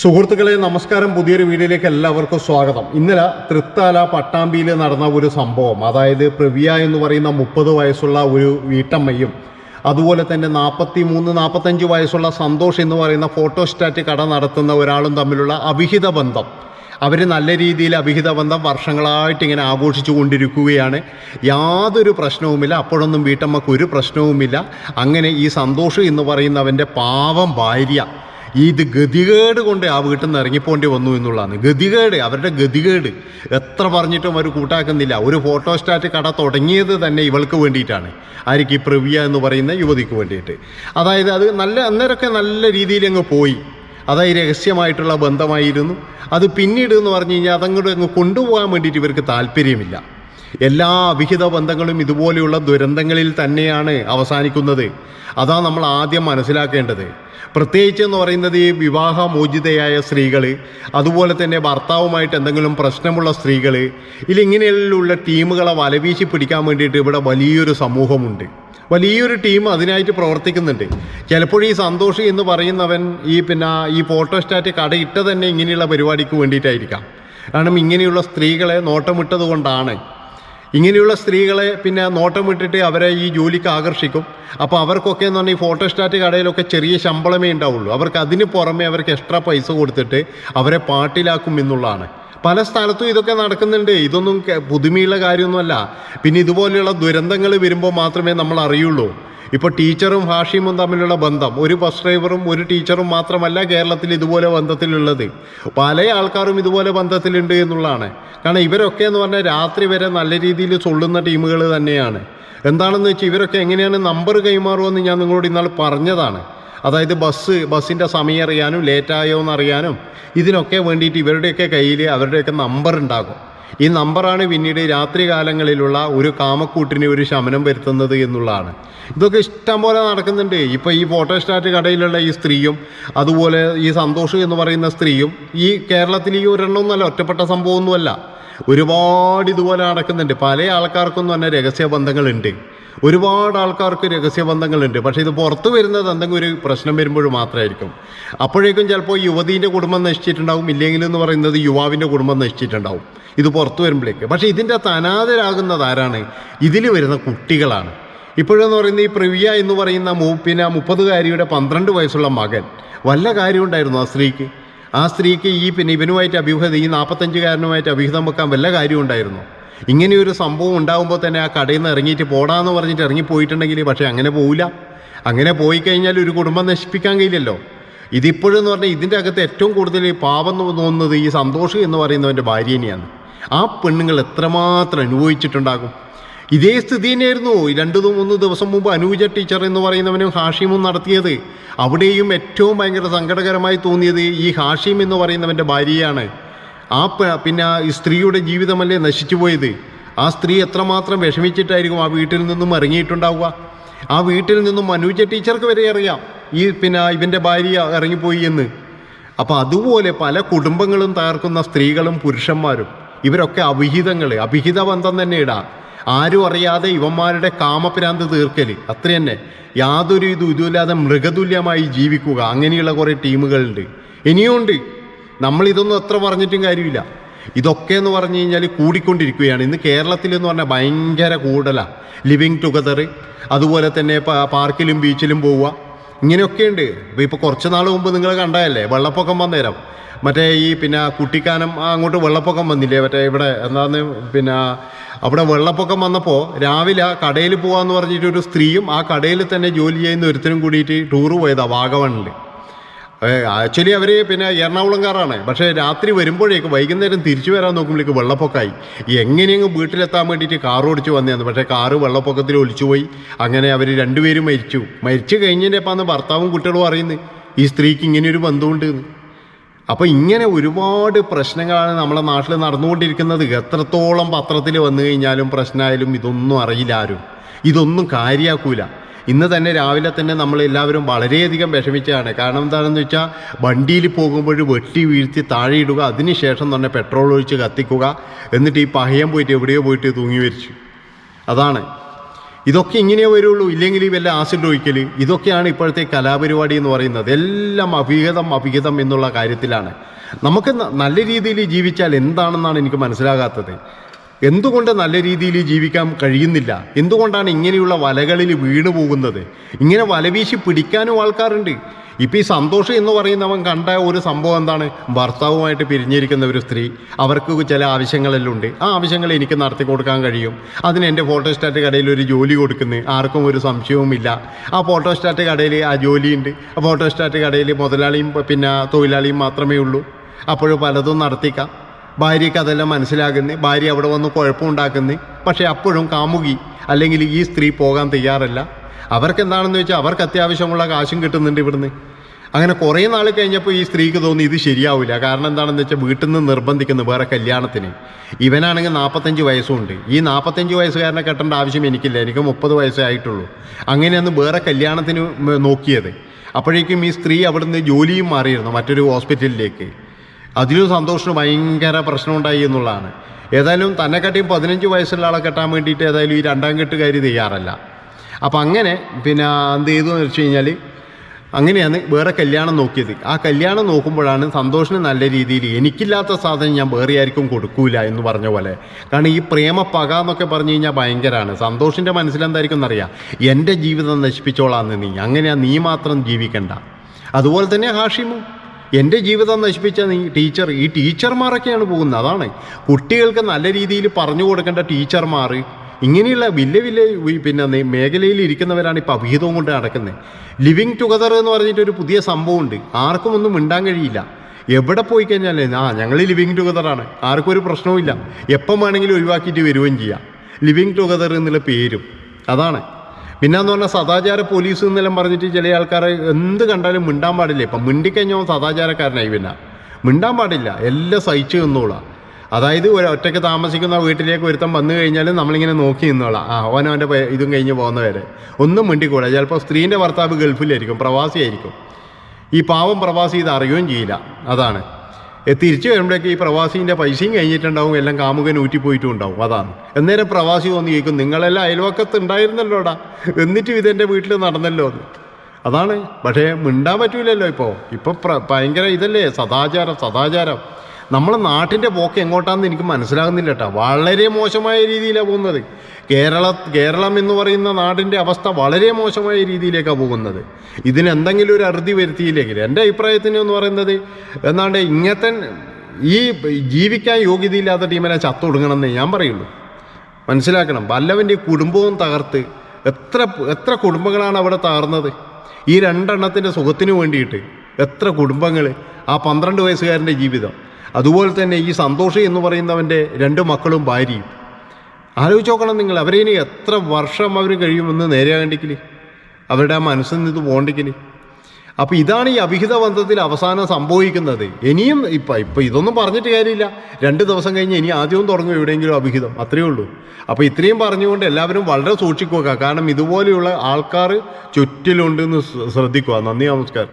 സുഹൃത്തുക്കളെ നമസ്കാരം. പുതിയൊരു വീഡിയോയിലേക്ക് എല്ലാവർക്കും സ്വാഗതം. ഇന്നലെ തൃത്താല പട്ടാമ്പിയിൽ നടന്ന ഒരു സംഭവം അതായത് പ്രവിയ എന്ന് പറയുന്ന മുപ്പത് വയസ്സുള്ള ഒരു വീട്ടമ്മയും അതുപോലെ തന്നെ നാൽപ്പത്തി മൂന്ന് നാൽപ്പത്തഞ്ച് വയസ്സുള്ള സന്തോഷ് എന്ന് പറയുന്ന ഫോട്ടോസ്റ്റാറ്റ് കട നടത്തുന്ന ഒരാളും തമ്മിലുള്ള അവിഹിത ബന്ധം. അവർ നല്ല രീതിയിൽ അവിഹിത ബന്ധം വർഷങ്ങളായിട്ട് ഇങ്ങനെ ആഘോഷിച്ചു കൊണ്ടിരിക്കുകയാണ്. യാതൊരു പ്രശ്നവുമില്ല. അപ്പോഴൊന്നും വീട്ടമ്മക്ക് ഒരു പ്രശ്നവുമില്ല. അങ്ങനെ ഈ സന്തോഷ് എന്ന് പറയുന്നവന്റെ പാവം ഭാര്യ ഇത് ഗതികേട് കൊണ്ട് ആ വീട്ടിൽ നിന്ന് ഇറങ്ങിപ്പോണ്ടി വന്നു എന്നുള്ളതാണ്. ഗതികേട് അവരുടെ ഗതികേട്. എത്ര പറഞ്ഞിട്ടും അവർ കൂട്ടാക്കുന്നില്ല. ഒരു ഫോട്ടോസ്റ്റാറ്റ് കട തുടങ്ങിയത് തന്നെ ഇവൾക്ക് വേണ്ടിയിട്ടാണ്. ആർക്ക് പ്രവിയ എന്ന് പറയുന്ന യുവതിക്ക് വേണ്ടിയിട്ട്. അതായത് അത് നല്ല അന്നേരമൊക്കെ നല്ല രീതിയിൽ അങ്ങ് പോയി. അതായത് രഹസ്യമായിട്ടുള്ള ബന്ധമായിരുന്നു. അത് പിന്നീട് എന്ന് പറഞ്ഞു കഴിഞ്ഞാൽ അതങ്ങോട്ട് അങ്ങ് കൊണ്ടുപോകാൻ വേണ്ടിയിട്ട് ഇവർക്ക് താല്പര്യമില്ല. എല്ലാ വിഹിത ബന്ധങ്ങളും ഇതുപോലെയുള്ള ദുരന്തങ്ങളിൽ തന്നെയാണ് അവസാനിക്കുന്നത്. അതാ നമ്മൾ ആദ്യം മനസ്സിലാക്കേണ്ടത്. പ്രത്യേകിച്ച് എന്ന് പറയുന്നത് ഈ വിവാഹമോചിതയായ സ്ത്രീകൾ അതുപോലെ തന്നെ ഭർത്താവുമായിട്ട് എന്തെങ്കിലും പ്രശ്നമുള്ള സ്ത്രീകൾ ഇതിലിങ്ങനെയുള്ള ടീമുകളെ വലവീശി പിടിക്കാൻ വേണ്ടിയിട്ട് ഇവിടെ വലിയൊരു സമൂഹമുണ്ട്. വലിയൊരു ടീം അതിനായിട്ട് പ്രവർത്തിക്കുന്നുണ്ട്. ചിലപ്പോൾ ഈ സന്തോഷ് എന്ന് പറയുന്നവൻ ഈ പിന്നെ ഈ ഫോട്ടോസ്റ്റാറ്റ് കടയിട്ട തന്നെ ഇങ്ങനെയുള്ള പരിപാടിക്ക് വേണ്ടിയിട്ടായിരിക്കാം. കാരണം ഇങ്ങനെയുള്ള സ്ത്രീകളെ നോട്ടമിട്ടത് കൊണ്ടാണ്. ഇങ്ങനെയുള്ള സ്ത്രീകളെ പിന്നെ നോട്ടം വിട്ടിട്ട് അവരെ ഈ ജോലിക്ക് ആകർഷിക്കും. അപ്പോൾ അവർക്കൊക്കെ എന്ന് പറഞ്ഞാൽ ഈ ഫോട്ടോസ്റ്റാറ്റ് കടയിലൊക്കെ ചെറിയ ശമ്പളമേ ഉണ്ടാവുള്ളൂ. അവർക്ക് അതിന് പുറമെ അവർക്ക് എക്സ്ട്രാ പൈസ കൊടുത്തിട്ട് അവരെ പാട്ടിലാക്കും എന്നുള്ളതാണ്. പല സ്ഥലത്തും ഇതൊക്കെ നടക്കുന്നുണ്ട്. ഇതൊന്നും പുതുമയുള്ള കാര്യമൊന്നുമല്ല. പിന്നെ ഇതുപോലെയുള്ള ദുരന്തങ്ങൾ വരുമ്പോൾ മാത്രമേ നമ്മൾ അറിയുള്ളൂ ഇപ്പോൾ ടീച്ചറും ഹാഷിമും തമ്മിലുള്ള ബന്ധം. ഒരു ബസ് ഡ്രൈവറും ഒരു ടീച്ചറും മാത്രമല്ല കേരളത്തിൽ ഇതുപോലെ ബന്ധത്തിലുള്ളത്. പല ആൾക്കാരും ഇതുപോലെ ബന്ധത്തിലുണ്ട് എന്നുള്ളതാണ്. കാരണം ഇവരൊക്കെ എന്ന് പറഞ്ഞാൽ രാത്രി വരെ നല്ല രീതിയിൽ ചൊള്ളുന്ന ടീമുകൾ തന്നെയാണ്. എന്താണെന്ന് വെച്ചാൽ ഇവരൊക്കെ എങ്ങനെയാണ് നമ്പർ കൈമാറുമെന്ന് ഞാൻ നിങ്ങളോട് ഇന്നാൾ പറഞ്ഞതാണ്. അതായത് ബസ് ബസ്സിന്റെ സമയം അറിയാനും ലേറ്റായോ എന്നറിയാനും ഇതിനൊക്കെ വേണ്ടിയിട്ട് ഇവരുടെയൊക്കെ കയ്യിൽ അവരുടെയൊക്കെ നമ്പർ ഉണ്ടാകും. ഈ നമ്പറാണ് പിന്നീട് രാത്രികാലങ്ങളിലുള്ള ഒരു കാമക്കൂട്ടിന് ഒരു ശമനം വരുത്തുന്നത് എന്നുള്ളതാണ്. ഇതൊക്കെ ഇഷ്ടം പോലെ നടക്കുന്നുണ്ട്. ഇപ്പോൾ ഈ ഫോട്ടോസ്റ്റാറ്റ് കടയിലുള്ള ഈ സ്ത്രീയും അതുപോലെ ഈ സന്തോഷം എന്ന് പറയുന്ന സ്ത്രീയും ഈ കേരളത്തിൽ ഈ ഒരെണ്ണമൊന്നുമല്ല ഒറ്റപ്പെട്ട സംഭവമൊന്നുമല്ല. ഒരുപാട് ഇതുപോലെ നടക്കുന്നുണ്ട്. പല ആൾക്കാർക്കും തന്നെ രഹസ്യ ബന്ധങ്ങളുണ്ട് ഒരുപാട് ആൾക്കാർക്ക് രഹസ്യബന്ധങ്ങളുണ്ട്. പക്ഷേ ഇത് പുറത്തു വരുന്നത് എന്തെങ്കിലും ഒരു പ്രശ്നം വരുമ്പോൾ മാത്രമായിരിക്കും അപ്പോഴേക്കും ചിലപ്പോൾ യുവതീന്റെ കുടുംബം നശിച്ചിട്ടുണ്ടാവും. ഇല്ലെങ്കിൽ എന്ന് പറയുന്നത് യുവാവിന്റെ കുടുംബം നശിച്ചിട്ടുണ്ടാവും. ഇത് പുറത്തു വരുമ്പോഴേക്ക്. പക്ഷേ ഇതിന്റെ തനാതരാകുന്നത് ആരാണ്? ഇതിൽ വരുന്ന കുട്ടികളാണ്. ഇപ്പോഴെന്ന് പറയുന്നത് ഈ പ്രവിയ എന്ന് പറയുന്ന പിന്നെ മുപ്പതുകാരിയുടെ പന്ത്രണ്ട് വയസ്സുള്ള മകൻ. വല്ല കാര്യമുണ്ടായിരുന്നു ആ സ്ത്രീക്ക്? ആ സ്ത്രീക്ക് ഈ പിന്നെ ഇവനുമായിട്ട് അഭിഹിതം ഈ നാൽപ്പത്തഞ്ചുകാരനുമായിട്ട് അഭിഹിതം വെക്കാൻ വല്ല കാര്യമുണ്ടായിരുന്നു ഇങ്ങനെയൊരു സംഭവം ഉണ്ടാകുമ്പോൾ തന്നെ ആ കടയിൽ നിന്ന് ഇറങ്ങിയിട്ട് പോടാന്ന് പറഞ്ഞിട്ട് ഇറങ്ങിപ്പോയിട്ടുണ്ടെങ്കിൽ പക്ഷേ അങ്ങനെ പോവില്ല. അങ്ങനെ പോയി കഴിഞ്ഞാൽ ഒരു കുടുംബം നശിപ്പിക്കാൻ കഴിയില്ലല്ലോ. ഇതിപ്പോഴെന്ന് പറഞ്ഞാൽ ഇതിന്റെ അകത്ത് ഏറ്റവും കൂടുതൽ പാപം തോന്നുന്നത് ഈ സന്തോഷം എന്ന് പറയുന്നവന്റെ ഭാര്യനെയാണ് ആ പെണ്ണുങ്ങൾ എത്രമാത്രം അനുഭവിച്ചിട്ടുണ്ടാകും? ഇതേ സ്ഥിതി തന്നെയായിരുന്നു രണ്ടു മൂന്ന് ദിവസം മുമ്പ് അനൂജ ടീച്ചർ എന്ന് പറയുന്നവനും ഹാഷിമും നടത്തിയത്. അവിടെയും ഏറ്റവും ഭയങ്കര സങ്കടകരമായി തോന്നിയത് ഈ ഹാഷിം എന്ന് പറയുന്നവന്റെ ഭാര്യയാണ്. ആ പിന്നെ ഈ സ്ത്രീയുടെ ജീവിതമല്ലേ നശിച്ചു പോയത്? ആ സ്ത്രീ എത്രമാത്രം വിഷമിച്ചിട്ടായിരിക്കും ആ വീട്ടിൽ നിന്നും ഇറങ്ങിയിട്ടുണ്ടാവുക? ആ വീട്ടിൽ നിന്നും അനൂജ ടീച്ചർക്ക് വരെ അറിയാം ഈ പിന്നെ ഇവന്റെ ഭാര്യ ഇറങ്ങിപ്പോയി എന്ന്. അപ്പോൾ അതുപോലെ പല കുടുംബങ്ങളും തകർക്കുന്ന സ്ത്രീകളും പുരുഷന്മാരും. ഇവരൊക്കെ അവിഹിതങ്ങൾ അഭിഹിത ബന്ധം തന്നെ ഇടാം ആരും അറിയാതെ ഇവന്മാരുടെ കാമപ്രാന്ത് തീർക്കൽ അത്ര തന്നെ. യാതൊരു ഇതും ഇതുമില്ലാതെ മൃഗതുല്യമായി ജീവിക്കുക. അങ്ങനെയുള്ള കുറേ ടീമുകളുണ്ട്. ഇനിയുമുണ്ട് നമ്മളിതൊന്നും എത്ര പറഞ്ഞിട്ടും കാര്യമില്ല. ഇതൊക്കെ എന്ന് പറഞ്ഞു കഴിഞ്ഞാൽ കൂടിക്കൊണ്ടിരിക്കുകയാണ്. ഇന്ന് കേരളത്തിൽ എന്ന് പറഞ്ഞാൽ ഭയങ്കര കൂടുതലാണ് ലിവിങ് ടുഗദർ അതുപോലെ തന്നെ പാർക്കിലും ബീച്ചിലും പോവുക. ഇങ്ങനെയൊക്കെയുണ്ട് ഇപ്പോൾ ഇപ്പോൾ കുറച്ച് നാൾ മുമ്പ് നിങ്ങൾ കണ്ടതല്ലേ വെള്ളപ്പൊക്കം വന്നേരം. മറ്റേ ഈ പിന്നെ കുട്ടിക്കാനം അങ്ങോട്ട് വെള്ളപ്പൊക്കം വന്നില്ലേ? മറ്റേ ഇവിടെ എന്താന്ന് പിന്നെ അവിടെ വെള്ളപ്പൊക്കം വന്നപ്പോൾ രാവിലെ കടയിൽ പോകാമെന്ന് പറഞ്ഞിട്ട് ഒരു സ്ത്രീയും ആ കടയിൽ തന്നെ ജോലി ചെയ്യുന്ന ഒരുത്തരും കൂടിയിട്ട് ടൂറ് പോയതാണ് വാഗവണിൽ ആക്ച്വലി അവർ പിന്നെ എറണാകുളംകാരാണ്. പക്ഷേ രാത്രി വരുമ്പോഴേക്ക് വൈകുന്നേരം തിരിച്ചു വരാൻ നോക്കുമ്പോഴേക്ക് വെള്ളപ്പൊക്കമായി എങ്ങനെയെങ്കിലും വീട്ടിലെത്താൻ വേണ്ടിയിട്ട് കാർ ഓടിച്ച് വന്നതാണ് പക്ഷേ കാറ് വെള്ളപ്പൊക്കത്തിൽ ഒലിച്ചുപോയി. അങ്ങനെ അവർ രണ്ടുപേരും മരിച്ചു. മരിച്ചു കഴിഞ്ഞതിന്റെ അപ്പാന്ന് ഭർത്താവും കുട്ടികളും അറിയുന്നത് ഈ സ്ത്രീക്ക് ഇങ്ങനെയൊരു ബന്ധമുണ്ട് അപ്പോൾ ഇങ്ങനെ ഒരുപാട് പ്രശ്നങ്ങളാണ് നമ്മളെ നാട്ടിൽ നടന്നുകൊണ്ടിരിക്കുന്നത്. എത്രത്തോളം പത്രത്തിൽ വന്നു കഴിഞ്ഞാലും പ്രശ്നമായാലും ഇതൊന്നും അറിയില്ല ആരും. ഇതൊന്നും കാര്യമാക്കൂല ഇന്ന് തന്നെ രാവിലെ തന്നെ നമ്മൾ എല്ലാവരും വളരെയധികം വിഷമിച്ചതാണ്. കാരണം എന്താണെന്ന് വെച്ചാൽ വണ്ടിയിൽ പോകുമ്പോൾ വെട്ടി വീഴ്ത്തി താഴെ ഇടുക അതിനുശേഷം തന്നെ പെട്രോൾ ഒഴിച്ച് കത്തിക്കുക എന്നിട്ട് ഈ പഹയം പോയിട്ട് എവിടെയോ പോയിട്ട് തൂങ്ങി വരിച്ചു അതാണ്. ഇതൊക്കെ ഇങ്ങനെ വരുള്ളൂ. ഇല്ലെങ്കിൽ വല്ല ആസിഡ് ഒഴിക്കൽ ഇതൊക്കെയാണ് ഇപ്പോഴത്തെ കലാപരിപാടി എന്ന് പറയുന്നത്. എല്ലാം അഭിഹിതം അഭിഹിതം എന്നുള്ള കാര്യത്തിലാണ്. നമുക്ക് നല്ല രീതിയിൽ ജീവിച്ചാൽ എന്താണെന്നാണ് എനിക്ക് മനസ്സിലാകാത്തത്. എന്തുകൊണ്ട് നല്ല രീതിയിൽ ജീവിക്കാൻ കഴിയുന്നില്ല? എന്തുകൊണ്ടാണ് ഇങ്ങനെയുള്ള വലകളിൽ വീണു പോകുന്നത്? ഇങ്ങനെ വലവീശി പിടിക്കാനും ആൾക്കാരുണ്ട്. ഇപ്പം ഈ സന്തോഷം എന്ന് പറയുന്നവൻ കണ്ട ഒരു സംഭവം എന്താണ്? ഭർത്താവുമായിട്ട് പിരിഞ്ഞിരിക്കുന്ന ഒരു സ്ത്രീ അവർക്ക് ചില ആവശ്യങ്ങളെല്ലാം ഉണ്ട്. ആ ആവശ്യങ്ങൾ എനിക്ക് നടത്തി കൊടുക്കാൻ കഴിയും. അതിന് എന്റെ ഫോട്ടോസ്റ്റാറ്റ് കടയിൽ ഒരു ജോലി കൊടുക്കുന്നു. ആർക്കും ഒരു സംശയവുമില്ല ആ ഫോട്ടോസ്റ്റാറ്റ് കടയിൽ ആ ജോലിയുണ്ട്. ആ ഫോട്ടോസ്റ്റാറ്റ് കടയിൽ മുതലാളിയും പിന്നെ തൊഴിലാളിയും മാത്രമേ ഉള്ളൂ. അപ്പോഴും പലതും നടത്തിക്കാം. ഭാര്യയ്ക്ക് അതെല്ലാം മനസ്സിലാകുന്നേ ഭാര്യ അവിടെ വന്ന് കുഴപ്പമുണ്ടാക്കുന്നേ. പക്ഷേ അപ്പോഴും കാമുകി അല്ലെങ്കിൽ ഈ സ്ത്രീ പോകാൻ തയ്യാറല്ല. അവർക്ക് എന്താണെന്ന് വെച്ചാൽ അവർക്ക് അത്യാവശ്യമുള്ള കാശും കിട്ടുന്നുണ്ട് ഇവിടുന്ന്. അങ്ങനെ കുറേ നാൾ കഴിഞ്ഞപ്പോൾ ഈ സ്ത്രീക്ക് തോന്നി ഇത് ശരിയാവില്ല. കാരണം എന്താണെന്ന് വെച്ചാൽ വീട്ടിൽ നിന്ന് നിർബന്ധിക്കുന്നു വേറെ കല്യാണത്തിന്. ഇവനാണെങ്കിൽ നാൽപ്പത്തഞ്ച് വയസ്സുണ്ട് ഈ നാൽപ്പത്തഞ്ച് വയസ്സുകാരനെ കെട്ടേണ്ട ആവശ്യം എനിക്കില്ല. എനിക്ക് മുപ്പത് വയസ്സേ ആയിട്ടുള്ളൂ. അങ്ങനെയാണ് വേറെ കല്യാണത്തിന് നോക്കിയത്. അപ്പോഴേക്കും ഈ സ്ത്രീ അവിടുന്ന് ജോലിയും മാറിയിരുന്നു മറ്റൊരു ഹോസ്പിറ്റലിലേക്ക്. അതിലും സന്തോഷത്തിന് ഭയങ്കര പ്രശ്നമുണ്ടായി എന്നുള്ളതാണ്. ഏതായാലും തന്നെക്കാട്ടിയും പതിനഞ്ച് വയസ്സുള്ള ആളെ കെട്ടാൻ വേണ്ടിയിട്ട് ഏതായാലും ഈ രണ്ടാം കെട്ടുകാരി തയ്യാറല്ല. അപ്പം അങ്ങനെ പിന്നെ എന്ത് ചെയ്തു എന്ന് വെച്ച് കഴിഞ്ഞാൽ അങ്ങനെയാണ് വേറെ കല്യാണം നോക്കിയത്. ആ കല്യാണം നോക്കുമ്പോഴാണ് സന്തോഷിന് നല്ല രീതിയിൽ എനിക്കില്ലാത്ത സാധനം ഞാൻ വേറെ ആർക്കും കൊടുക്കൂല എന്ന് പറഞ്ഞ പോലെ. കാരണം ഈ പ്രേമ പക എന്നൊക്കെ പറഞ്ഞു കഴിഞ്ഞാൽ ഭയങ്കരമാണ് സന്തോഷിന്റെ മനസ്സിലെന്തായിരിക്കും എന്നറിയാം. എന്റെ ജീവിതം നശിപ്പിച്ചോളാന്ന് നീ. അങ്ങനെയാ നീ മാത്രം ജീവിക്കണ്ട. അതുപോലെ തന്നെ ഹാഷിമും. എന്റെ ജീവിതം നശിപ്പിച്ച നീ ടീച്ചർ ഈ ടീച്ചർമാരൊക്കെയാണ് പോകുന്നത്. അതാണ്. കുട്ടികൾക്ക് നല്ല രീതിയിൽ പറഞ്ഞു കൊടുക്കേണ്ട ടീച്ചർമാർ. ഇങ്ങനെയുള്ള വലിയ വലിയ പിന്നെ മേഖലയിൽ ഇരിക്കുന്നവരാണ് ഇപ്പോൾ അഭിഹിതവും കൊണ്ട് നടക്കുന്നത്. ലിവിങ് ടുഗദർ എന്ന് പറഞ്ഞിട്ട് ഒരു പുതിയ സംഭവമുണ്ട്. ആർക്കും ഒന്നും മിണ്ടാൻ കഴിയില്ല. എവിടെ പോയി കഴിഞ്ഞാൽ ആ ഞങ്ങൾ ലിവിങ് ടുഗദറാണ് ആർക്കും ഒരു പ്രശ്നവുമില്ല എപ്പം വേണമെങ്കിലും ഒഴിവാക്കിയിട്ട് വരികയും ചെയ്യാം. ലിവിങ് ടുഗദർ എന്നുള്ള പേരും. അതാണ്. പിന്നെന്ന് പറഞ്ഞാൽ സദാചാര പോലീസ് എന്നെല്ലാം പറഞ്ഞിട്ട് ചില ആൾക്കാരെ എന്ത് കണ്ടാലും മിണ്ടാൻ പാടില്ല? ഇപ്പം മിണ്ടിക്കഴിഞ്ഞാൽ സദാചാരക്കാരനായി പിന്നെ. മിണ്ടാൻ പാടില്ല. എല്ലാം സഹിച്ചു നിന്നോളാം. അതായത് ഒരു ഒറ്റയ്ക്ക് താമസിക്കുന്ന വീട്ടിലേക്ക് ഒരുത്തം വന്നു കഴിഞ്ഞാൽ നമ്മളിങ്ങനെ നോക്കി നിന്നോളാം. ആ അവൻ അവന്റെ ഇതും കഴിഞ്ഞ് പോകുന്നവരെ ഒന്നും മിണ്ടിക്കൂടാ ചിലപ്പോൾ സ്ത്രീന്റെ ഭർത്താവ് ഗൾഫിലായിരിക്കും പ്രവാസിയായിരിക്കും. ഈ പാവം പ്രവാസി ഇത് അറിയുകയും ചെയ്യില്ല. അതാണ്. തിരിച്ചു വരുമ്പോഴേക്ക് ഈ പ്രവാസീന്റെ പൈസയും കഴിഞ്ഞിട്ടുണ്ടാവും എല്ലാം കാമുകൻ ഊറ്റിപ്പോയിട്ടും ഉണ്ടാവും. അതാണ്. അന്നേരം പ്രവാസി വന്ന് ചോദിക്കും നിങ്ങളെല്ലാം അയൽവക്കത്ത് ഉണ്ടായിരുന്നല്ലോടാ? എന്നിട്ടും ഇതെന്റെ വീട്ടിൽ നടന്നല്ലോ എന്ന്. അതാണ്. പക്ഷേ മിണ്ടാൻ പറ്റൂലല്ലോ ഇപ്പോൾ. ഇപ്പോൾ ഭയങ്കര ഇതല്ലേ? സദാചാരം സദാചാരം. നമ്മളെ നാട്ടിന്റെ പോക്ക് എങ്ങോട്ടാണെന്ന് എനിക്ക് മനസ്സിലാകുന്നില്ല കേട്ടോ. വളരെ മോശമായ രീതിയിലാണ് പോകുന്നത്. കേരള കേരളം എന്ന് പറയുന്ന നാടിന്റെ അവസ്ഥ വളരെ മോശമായ രീതിയിലേക്കാണ് പോകുന്നത്. ഇതിനെന്തെങ്കിലും ഒരു അറുതി വരുത്തിയില്ലെങ്കിൽ എന്റെ അഭിപ്രായത്തിന് എന്ന് പറയുന്നത് എന്നാണ്ട് ഇങ്ങനത്തെ ഈ ജീവിക്കാൻ യോഗ്യതയില്ലാത്ത ടീമിനെ ചത്തൊടുങ്ങണമെന്നേ ഞാൻ പറയുള്ളൂ. മനസ്സിലാക്കണം വല്ലവന്റെ കുടുംബവും തകർത്ത് എത്ര എത്ര കുടുംബങ്ങളാണ് അവിടെ തകർന്നത്? ഈ രണ്ടെണ്ണത്തിന്റെ സുഖത്തിന് വേണ്ടിയിട്ട് എത്ര കുടുംബങ്ങൾ ആ പന്ത്രണ്ട് വയസ്സുകാരന്റെ ജീവിതം അതുപോലെ തന്നെ ഈ സന്തോഷ് എന്ന് പറയുന്നവന്റെ രണ്ട് മക്കളും ഭാര്യയും. ആലോചിച്ച് നോക്കണം നിങ്ങൾ അവരെ ഇനി എത്ര വർഷം അവർ കഴിയുമെന്ന് നേരെയാകണ്ടെങ്കിൽ അവരുടെ ആ മനസ്സിൽ നിന്ന് പോകണ്ടെങ്കിൽ അപ്പോൾ ഇതാണ് ഈ അഭിഹിത ബന്ധത്തിൽ അവസാനം സംഭവിക്കുന്നത്. ഇനിയും ഇപ്പം ഇപ്പം ഇതൊന്നും പറഞ്ഞിട്ട് കാര്യമില്ല. രണ്ട് ദിവസം കഴിഞ്ഞ് ഇനി ആദ്യവും തുടങ്ങും എവിടെയെങ്കിലും അഭിഹിതം അത്രയേ ഉള്ളൂ. അപ്പോൾ ഇത്രയും പറഞ്ഞുകൊണ്ട് എല്ലാവരും വളരെ സൂക്ഷിക്കുക. കാരണം ഇതുപോലെയുള്ള ആൾക്കാർ ചുറ്റിലുണ്ടെന്ന് ശ്രദ്ധിക്കുക. നന്ദി നമസ്കാരം.